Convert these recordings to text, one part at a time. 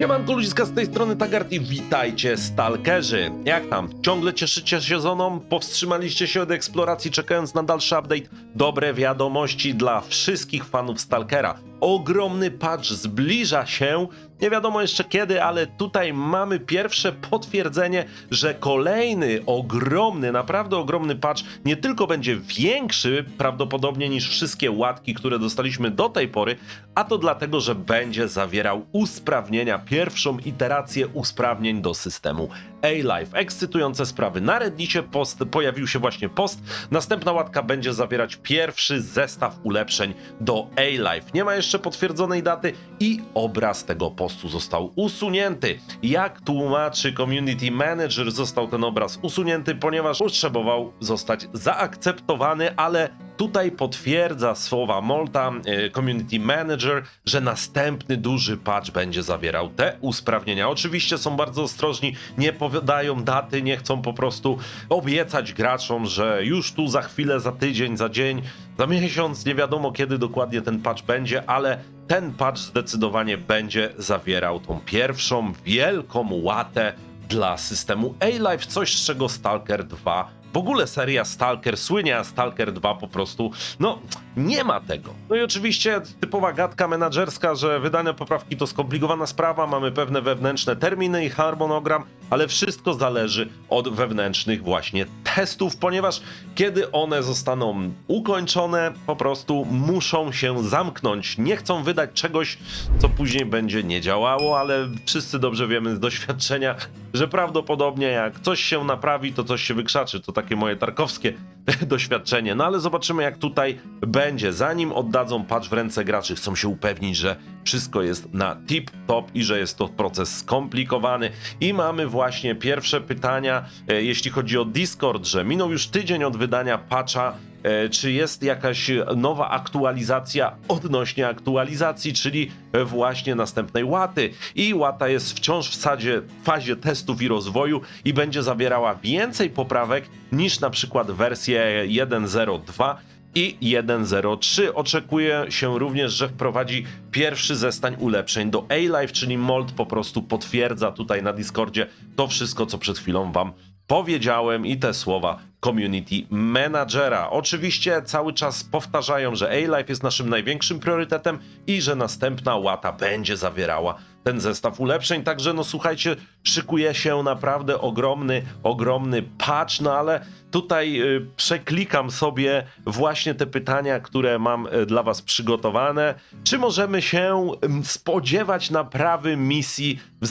Siemanko ludziska z tej strony Tagart i witajcie stalkerzy. Jak tam? Ciągle cieszycie się zoną? Powstrzymaliście się od eksploracji czekając na dalszy update? Dobre wiadomości dla wszystkich fanów Stalkera. Ogromny patch zbliża się. Nie wiadomo jeszcze kiedy, ale tutaj mamy pierwsze potwierdzenie, że kolejny ogromny, naprawdę ogromny patch nie tylko będzie większy prawdopodobnie niż wszystkie łatki, które dostaliśmy do tej pory, a to dlatego, że będzie zawierał usprawnienia, pierwszą iterację usprawnień do systemu A-Life. Ekscytujące sprawy. Na Reddicie post, pojawił się właśnie post. Następna łatka będzie zawierać pierwszy zestaw ulepszeń do A-Life. Nie ma jeszcze potwierdzonej daty i obraz tego postu został usunięty. Jak tłumaczy Community Manager, został ten obraz usunięty, ponieważ potrzebował zostać zaakceptowany, ale Tutaj potwierdza słowa Molta, e, Community Manager, że następny duży patch będzie zawierał te usprawnienia. Oczywiście są bardzo ostrożni, nie powiadają daty, nie chcą po prostu obiecać graczom, że już tu za chwilę, za tydzień, za dzień, za miesiąc, nie wiadomo kiedy dokładnie ten patch będzie, ale ten patch zdecydowanie będzie zawierał tą pierwszą wielką łatę dla systemu A-Life, coś z czego Stalker 2 w ogóle seria Stalker słynie, a Stalker 2 po prostu, no, nie ma tego. No i oczywiście typowa gadka menadżerska, że wydane poprawki to skomplikowana sprawa, mamy pewne wewnętrzne terminy i harmonogram, ale wszystko zależy od wewnętrznych właśnie testów, ponieważ kiedy one zostaną ukończone, po prostu muszą się zamknąć. Nie chcą wydać czegoś, co później będzie nie działało, ale wszyscy dobrze wiemy z doświadczenia, że prawdopodobnie jak coś się naprawi, to coś się wykrzaczy. To takie moje tarkowskie doświadczenie. No ale zobaczymy, jak tutaj będzie. Zanim oddadzą patch w ręce graczy, chcą się upewnić, że wszystko jest na tip-top i że jest to proces skomplikowany. I mamy właśnie pierwsze pytania, jeśli chodzi o Discord, że minął już tydzień od wydania patcha. E, Czy jest jakaś nowa aktualizacja odnośnie aktualizacji, czyli właśnie następnej łaty? I łata jest wciąż w sadzie, fazie testów i rozwoju i będzie zawierała więcej poprawek niż na przykład wersję 1.02 i 1.03. Oczekuje się również, że wprowadzi pierwszy zestań ulepszeń do A-Life, czyli Mold po prostu potwierdza tutaj na Discordzie to wszystko, co przed chwilą wam powiedziałem i te słowa community managera. Oczywiście cały czas powtarzają, że A-Life jest naszym największym priorytetem i że następna łata będzie zawierała ten zestaw ulepszeń. Także no słuchajcie, szykuje się naprawdę ogromny, ogromny patch, no ale tutaj y, przeklikam sobie właśnie te pytania, które mam y, dla was przygotowane. Czy możemy się ym, spodziewać naprawy misji w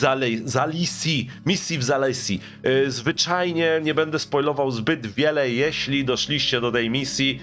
Zalisi, misji w Zalesi? Y, zwyczajnie nie będę spoilował zbyt wiele, jeśli doszliście do tej misji.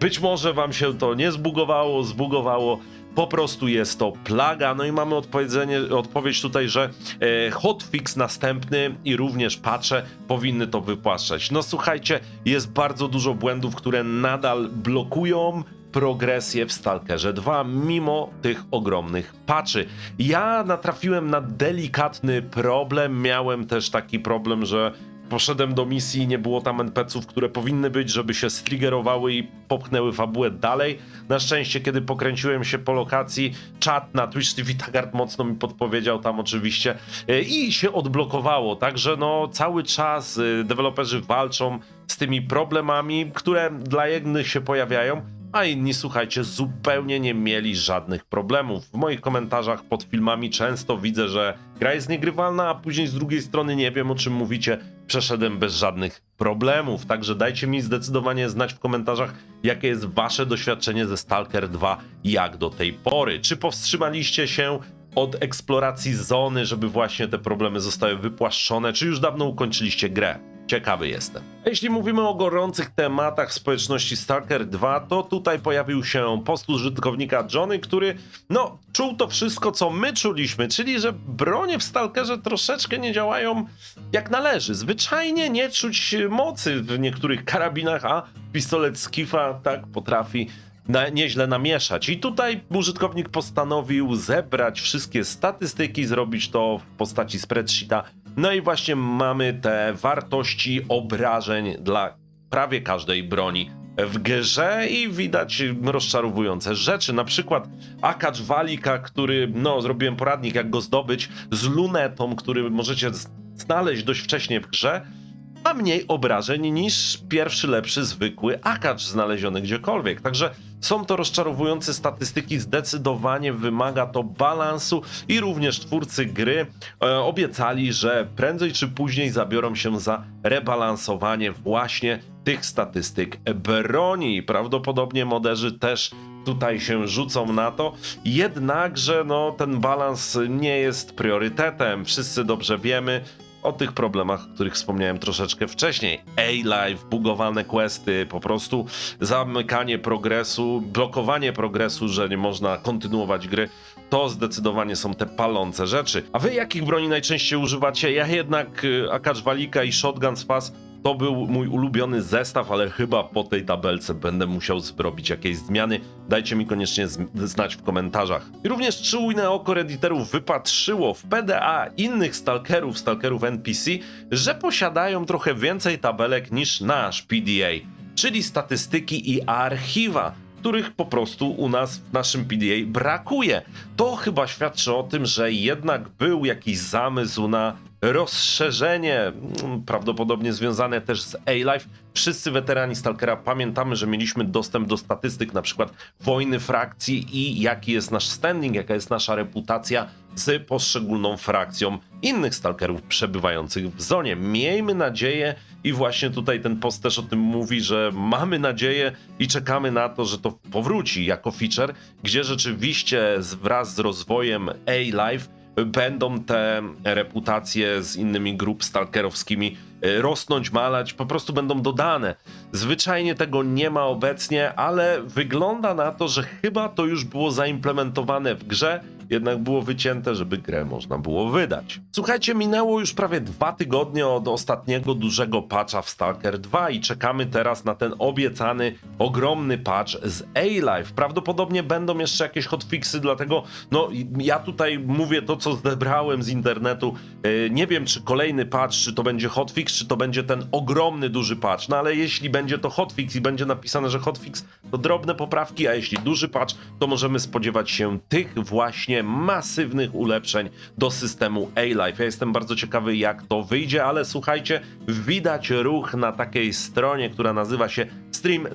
Być może wam się to nie zbugowało, zbugowało. Po prostu jest to plaga. No i mamy odpowiedzenie, odpowiedź tutaj, że e, hotfix następny i również patche powinny to wypłaszczać. No słuchajcie, jest bardzo dużo błędów, które nadal blokują progresję w Stalkerze 2, mimo tych ogromnych patchy. Ja natrafiłem na delikatny problem, miałem też taki problem, że poszedłem do misji i nie było tam NPC-ów, które powinny być, żeby się striggerowały i popchnęły fabułę dalej. Na szczęście, kiedy pokręciłem się po lokacji, czat na Twitch TV Tagart mocno mi podpowiedział tam oczywiście e, i się odblokowało, także no cały czas e, deweloperzy walczą z tymi problemami, które dla jednych się pojawiają, a inni, słuchajcie, zupełnie nie mieli żadnych problemów. W moich komentarzach pod filmami często widzę, że gra jest niegrywalna, a później z drugiej strony nie wiem o czym mówicie, przeszedłem bez żadnych problemów. Także dajcie mi zdecydowanie znać w komentarzach, jakie jest wasze doświadczenie ze Stalker 2 jak do tej pory. Czy powstrzymaliście się od eksploracji zony, żeby właśnie te problemy zostały wypłaszczone, czy już dawno ukończyliście grę? Ciekawy jestem. Jeśli mówimy o gorących tematach w społeczności Stalker 2, to tutaj pojawił się post użytkownika Johnny, który no czuł to wszystko, co my czuliśmy, czyli że bronie w Stalkerze troszeczkę nie działają jak należy. Zwyczajnie nie czuć mocy w niektórych karabinach, a pistolet Skifa tak potrafi na, nieźle namieszać. I tutaj użytkownik postanowił zebrać wszystkie statystyki, zrobić to w postaci spreadsheeta. No i właśnie mamy te wartości obrażeń dla prawie każdej broni w grze i widać rozczarowujące rzeczy. Na przykład Akacz Walika, który, no, zrobiłem poradnik, jak go zdobyć, z lunetą, który możecie znaleźć dość wcześnie w grze, ma mniej obrażeń niż pierwszy lepszy zwykły akacz znaleziony gdziekolwiek. Także są to rozczarowujące statystyki, zdecydowanie wymaga to balansu i również twórcy gry e, obiecali, że prędzej czy później zabiorą się za rebalansowanie właśnie tych statystyk broni. Prawdopodobnie moderzy też tutaj się rzucą na to, jednakże no, ten balans nie jest priorytetem. Wszyscy dobrze wiemy, o tych problemach, o których wspomniałem troszeczkę wcześniej. A-Live, bugowane questy, po prostu zamykanie progresu, blokowanie progresu, że nie można kontynuować gry. To zdecydowanie są te palące rzeczy. A wy jakich broni najczęściej używacie? Ja jednak y, Akacz Walika i Shotgun Spas to był mój ulubiony zestaw, ale chyba po tej tabelce będę musiał zrobić jakieś zmiany. Dajcie mi koniecznie znać w komentarzach. I również czujne oko rediterów wypatrzyło w PDA innych stalkerów, stalkerów NPC, że posiadają trochę więcej tabelek niż nasz PDA, czyli statystyki i archiwa których po prostu u nas w naszym PDA brakuje. To chyba świadczy o tym, że jednak był jakiś zamysł na rozszerzenie, mm, prawdopodobnie związane też z A-Life. Wszyscy weterani Stalkera pamiętamy, że mieliśmy dostęp do statystyk na przykład wojny frakcji i jaki jest nasz standing, jaka jest nasza reputacja z poszczególną frakcją innych stalkerów przebywających w zonie. Miejmy nadzieję i właśnie tutaj ten post też o tym mówi, że mamy nadzieję i czekamy na to, że to powróci jako feature, gdzie rzeczywiście wraz z rozwojem A-Live będą te reputacje z innymi grup stalkerowskimi e, rosnąć, malać, po prostu będą dodane. Zwyczajnie tego nie ma obecnie, ale wygląda na to, że chyba to już było zaimplementowane w grze, jednak było wycięte, żeby grę można było wydać. Słuchajcie, minęło już prawie dwa tygodnie od ostatniego dużego patcha w Stalker 2 i czekamy teraz na ten obiecany ogromny patch z A-Life. Prawdopodobnie będą jeszcze jakieś hotfixy, dlatego no ja tutaj mówię to, co zebrałem z internetu. Yy, Nie wiem, czy kolejny patch, czy to będzie hotfix, czy to będzie ten ogromny, duży patch. No ale jeśli będzie to hotfix i będzie napisane, że hotfix to drobne poprawki, a jeśli duży patch, to możemy spodziewać się tych właśnie masywnych ulepszeń do systemu A-Life. Ja jestem bardzo ciekawy, jak to wyjdzie, ale słuchajcie, widać ruch na takiej stronie, która nazywa się Stream.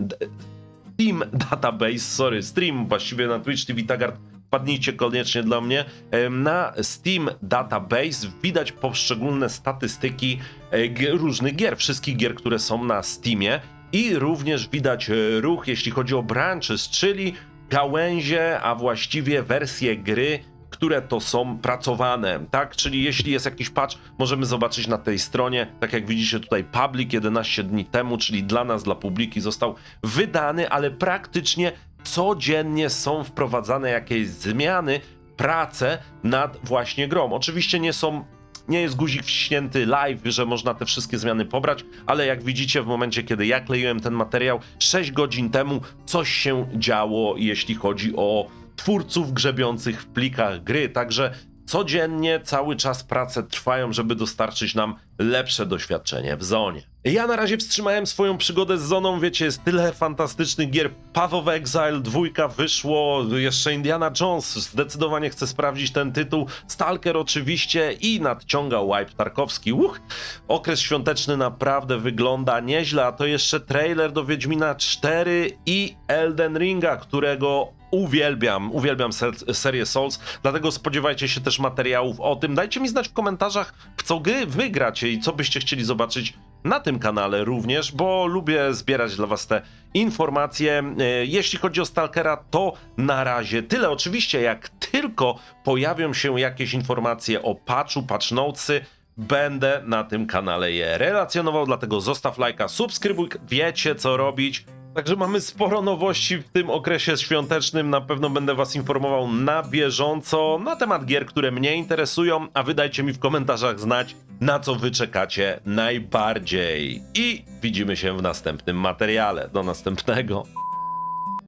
Steam Database, sorry, stream właściwie na Twitch TV Tagart. Wpadnijcie koniecznie dla mnie. Na Steam Database widać poszczególne statystyki e, różnych gier, wszystkich gier, które są na Steamie. I również widać e, ruch, jeśli chodzi o branches, czyli gałęzie, a właściwie wersje gry, które to są pracowane, tak? Czyli jeśli jest jakiś patch, możemy zobaczyć na tej stronie, tak jak widzicie tutaj, public 11 dni temu, czyli dla nas, dla publiki został wydany, ale praktycznie codziennie są wprowadzane jakieś zmiany, prace nad właśnie grą. Oczywiście nie są nie jest guzik wciśnięty live, że można te wszystkie zmiany pobrać, ale jak widzicie w momencie, kiedy ja kleiłem ten materiał 6 godzin temu, coś się działo, jeśli chodzi o twórców grzebiących w plikach gry, także codziennie, cały czas prace trwają, żeby dostarczyć nam lepsze doświadczenie w zonie. Ja na razie wstrzymałem swoją przygodę z zoną, wiecie, jest tyle fantastycznych gier. Path of Exile, dwójka wyszło, jeszcze Indiana Jones, zdecydowanie chcę sprawdzić ten tytuł. Stalker oczywiście i nadciąga Wipe Tarkowski. Uch, okres świąteczny naprawdę wygląda nieźle, a to jeszcze trailer do Wiedźmina 4 i Elden Ringa, którego uwielbiam, uwielbiam ser- serię Souls, dlatego spodziewajcie się też materiałów o tym. Dajcie mi znać w komentarzach, w co gry wy gracie i co byście chcieli zobaczyć na tym kanale również, bo lubię zbierać dla was te informacje. E, Jeśli chodzi o Stalkera, to na razie tyle. Oczywiście, jak tylko pojawią się jakieś informacje o patchu, patch notesy, będę na tym kanale je relacjonował, dlatego zostaw lajka, subskrybuj, wiecie co robić. Także mamy sporo nowości w tym okresie świątecznym. Na pewno będę Was informował na bieżąco na temat gier, które mnie interesują, a wy dajcie mi w komentarzach znać, na co wy czekacie najbardziej. I widzimy się w następnym materiale. Do następnego.